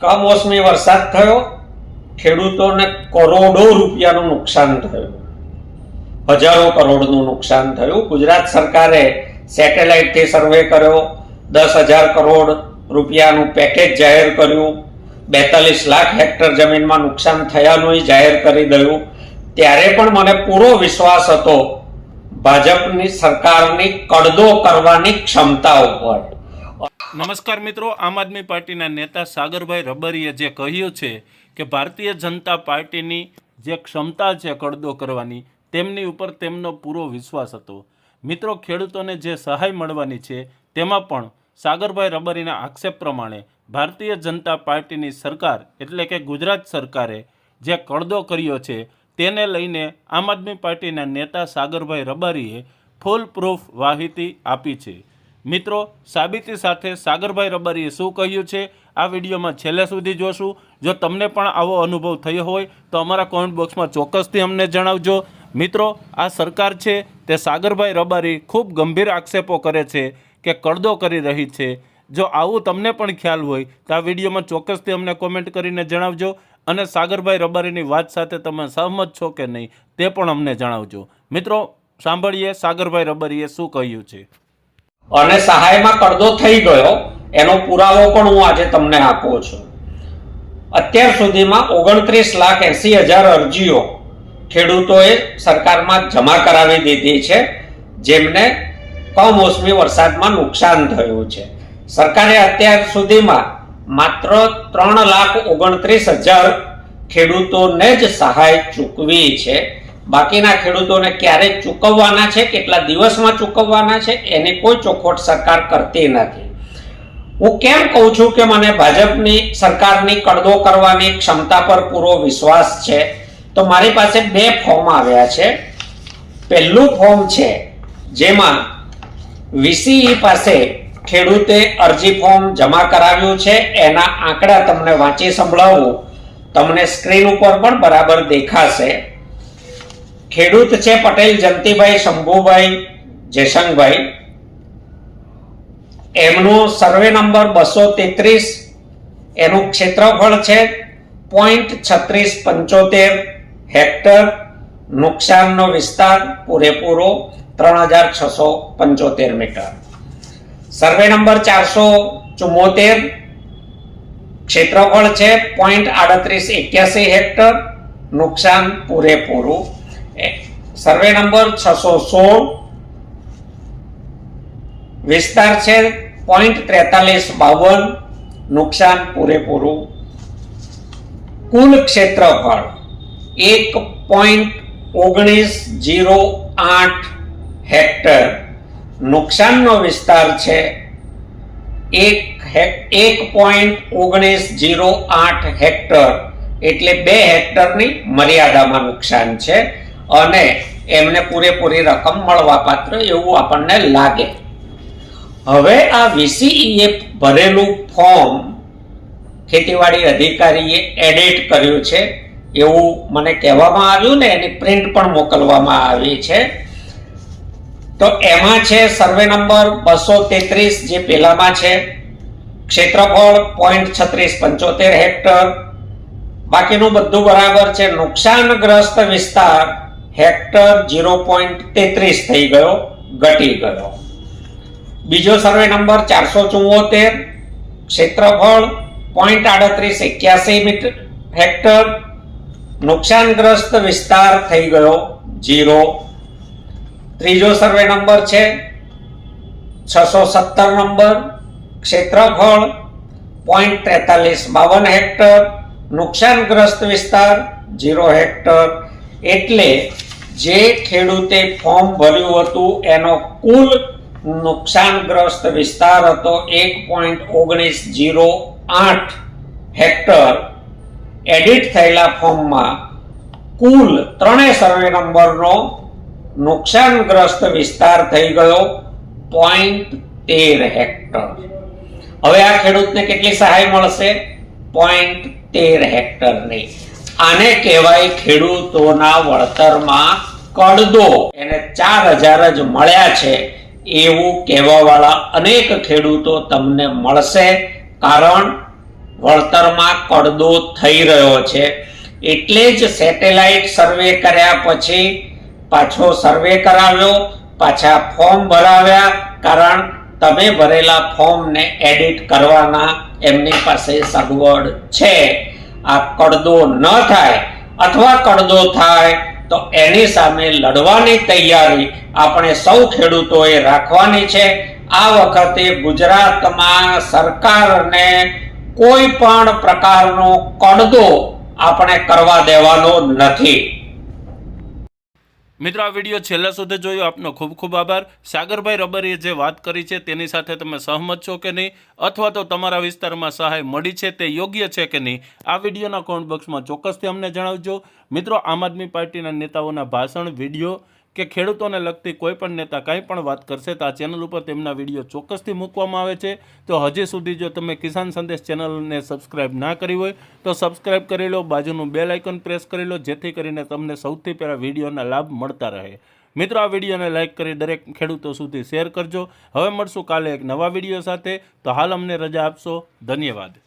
કમોસમી વરસાદ થયો, ખેડૂતોને કરોડો રૂપિયાનું નુકસાન થયું. હજારો કરોડનું નુકસાન થયું. ગુજરાત સરકારે સેટેલાઇટથી સર્વે કર્યો. દસ હજાર કરોડ રૂપિયાનું પેકેજ જાહેર કર્યું. બેતાલીસ લાખ હેક્ટર જમીનમાં નુકસાન થયાનું જાહેર કરી દયું. ત્યારે પણ મને પૂરો વિશ્વાસ હતો, ભાજપની સરકારની કડદો કરવાની ક્ષમતા ઉપર. નમસ્કાર મિત્રો, આમ આદમી પાર્ટીના નેતા સાગરભાઈ રબરીએ જે કહ્યું છે કે ભારતીય જનતા પાર્ટીની જે ક્ષમતા છે કડદો કરવાની, તેમની ઉપર તેમનો પૂરો વિશ્વાસ હતો. મિત્રો, ખેડૂતોને જે સહાય મળવાની છે, તેમાં પણ સાગરભાઈ રબરીના આક્ષેપ પ્રમાણે ભારતીય જનતા પાર્ટીની સરકાર, એટલે કે ગુજરાત સરકારે જે કડદો કર્યો છે, તેને લઈને આમ આદમી પાર્ટીના નેતા સાગરભાઈ રબારીએ ફૂલ પ્રૂફ માહિતી આપી છે. મિત્રો, સાબિતી સાથે સાગરભાઈ રબારીએ શું કહ્યું છે? આ વિડીયોમાં છેલ્લે સુધી જોશું. જો તમને પણ આવો અનુભવ થયો હોય, તો અમારા કોમેન્ટ બોક્સમાં ચોક્કસથી અમને જણાવજો. મિત્રો, આ સરકાર છે તે સાગરભાઈ રબારી ખૂબ ગંભીર આક્ષેપો કરે છે કે કડદો કરી રહી છે. જો આવું તમને પણ ખ્યાલ હોય, તો આ વિડીયોમાં ચોક્કસથી અમને કોમેન્ટ કરીને જણાવજો અને સાગરભાઈ રબારીની વાત સાથે તમે સહમત છો કે નહીં, તે પણ અમને જણાવજો. મિત્રો, સાંભળીએ સાગરભાઈ રબારીએ શું કહ્યું છે. અને સહાયમાં કડદો થઈ ગયો, એનો પુરાવો પણ હું આજે તમને આપું છું. અત્યાર સુધીમાં ઓગણત્રીસ લાખ એસી હજાર અરજીઓ ખેડૂતોએ સરકારમાં જમા કરાવી દીધી છે, જેમને કમોસમી વરસાદમાં નુકસાન થયું છે. સરકારે અત્યાર સુધીમાં માત્ર ત્રણ લાખ ઓગણત્રીસ હજાર ખેડૂતોને જ સહાય ચૂકવી છે બાકીના ખેડૂતોને ક્યારે ચૂકવવાના છે, કેટલા દિવસમાં ચૂકવવાના છે, એની કોઈ ચોખવટ સરકાર કરતી નથી. હું કેમ કહું છું કે મને ભાજપની સરકારની કડદો કરવાની ક્ષમતા પર પૂરો વિશ્વાસ છે, તો મારી પાસે બે ફોર્મ આવ્યા છે. પહેલું ફોર્મ છે, જેમાં વીસીઈ પાસે ખેડૂતે અરજી ફોર્મ જમા કરાવ્યું છે, એના આંકડા તમને વાંચી સંભળાવું. તમને સ્ક્રીન ઉપર પણ બરાબર દેખાશે. ખેડૂત છે પટેલ, જંતીભાઈ, શંભુભાઈ જયશંકભાઈ એમનો સર્વે નંબર બસો તેત્રીસ. એનું ક્ષેત્રફળ છે પોઈન્ટ છત્રીસ પંચોતેર હેક્ટર. નુકસાનનો વિસ્તાર પૂરેપૂરો ત્રણ હજાર છસો પંચોતેર મીટર. સર્વે નંબર ચારસો ચુમ્મોતેર. ક્ષેત્રફળ છે પોઈન્ટ આડત્રીસ એક્યાસી હેક્ટર. નુકસાન પૂરેપૂરું સર્વે નંબર છસો સોળ. વિસ્તાર છે પોઈન્ટ ત્રેતાલીસ બાવન. નુકસાન પૂરેપૂરું. કુલ ક્ષેત્રફળ એક પોઈન્ટ ઓગણીસ જીરો આઠ હેક્ટર. નુકસાનનો વિસ્તાર છે એક એક પોઈન્ટ ઓગણીસ જીરો આઠ હેક્ટર. એટલે બે હેક્ટરની મર્યાદામાં નુકસાન છે. અને એમને પૂરેપૂરી રકમ મળવાપાત્ર એવું આપણને લાગે. હવે આ વીસીઈએ ભરેલું ફોર્મ ખેતીવાડી અધિકારીએ એડિટ કર્યું છે. એવું મને કહેવામાં આવ્યું ને એની પ્રિન્ટ પણ મોકલવામાં આવી છે. તો એમાં છે સર્વે નંબર બસો તેત્રીસ જે પેલામાં છે. ક્ષેત્રફળ પોઈન્ટ છત્રીસ પંચોતેર હેક્ટર. બાકીનું બધું બરાબર છે. નુકસાનગ્રસ્ત વિસ્તાર હેક્ટર જીરો પોઈન્ટ તેત્રીસ થઈ ગયો, ઘટી ગયો. બીજો સર્વે નંબર ચારસો ચુમ્મોતેર ક્ષેત્રફળ પોઈન્ટ આડત્રીસ એક્યાસી મીટર, હેક્ટર નુકસાનગ્રસ્ત વિસ્તાર થઈ ગયો જીરો ત્રીજો સર્વે નંબર છે છસો સત્તર નંબર, ક્ષેત્રફળ પોઈન્ટ ત્રેતાલીસ, બાવન હેક્ટર, નુકસાનગ્રસ્ત વિસ્તાર જીરો હેક્ટર. એટલે જે ખેડૂતે ફોર્મ ભર્યું હતું, એનો કુલ નુકસાનગ્રસ્ત વિસ્તાર હતો એક પોઈન્ટ ઓગણીસ જીરો આઠ હેક્ટર. એડિટ થયેલા ફોર્મમાં કુલ ત્રણે સર્વે નંબરનો નુકસાનગ્રસ્ત વિસ્તાર થઈ ગયો પોઈન્ટ તેર હેક્ટર. હવે આ ખેડૂતને કેટલી સહાય મળશે? પોઈન્ટ તેર હેક્ટરની. આને કહેવાય ખેડૂતોના વળતરમાં કડદો. એને ચાર હજાર જ મળ્યા છે. એવું કહેવાવાળા અનેક ખેડૂતો તમને મળશે કારણ વળતરમાં કડદો થઈ રહ્યો છે. એટલે જ સેટેલાઇટ સર્વે કર્યા પછી પાછો સર્વે કરાવ્યો, પાછા ફોર્મ ભરાવ્યા કારણ તમે ભરેલા ફોર્મને એડિટ કરવાના એમની પાસે સગવડ છે. આ કડદો ન થાય અથવા કડદો થાય, તો એની સામે લડવાની તૈયારી આપણે સૌ ખેડૂતોએ રાખવાની છે. આ વખતે ગુજરાતમાં સરકારને કોઈ પણ પ્રકારનો કડદો આપણે કરવા દેવાનો નથી. મિત્રો, આ વીડિયો છેલ્લા સુધી જોયો, આપનો ખૂબ ખૂબ આભાર. સાગરભાઈ રબરીએ જે વાત કરી છે, તેની સાથે તમે સહમત છો કે નહીં? અથવા તો તમારા વિસ્તારમાં સહાય મળી છે, તે યોગ્ય છે કે નહીં? આ વિડીયોના કોમેન્ટ બોક્સમાં ચોક્કસથી અમને જણાવજો. મિત્રો, આમ આદમી પાર્ટીના નેતાઓના ભાષણ વીડિયો કે ખેડૂતોને લગતી કોઈ પણ નેતા કંઈ પણ વાત કરશે તો આ ચેનલ ઉપર તેમના વીડિયો ચોક્કસથી મૂકવામાં આવે છે. તો હજી સુધી જો તમે કિસાન સંદેશ ચેનલને સબસ્ક્રાઇબ ના કરી હોય, તો સબસ્ક્રાઇબ કરી લો, બાજુનું બેલ આઇકન પ્રેસ કરી લો, જેથી કરીને તમને સૌથી પહેલાં વિડીયોના લાભ મળતા રહે. મિત્રો, આ વિડીયોને લાઇક કરી દરેક ખેડૂતો સુધી શેર કરજો. હવે મળશું કાલે એક નવા વીડિયો સાથે. તો હાલ અમને રજા આપશો. ધન્યવાદ.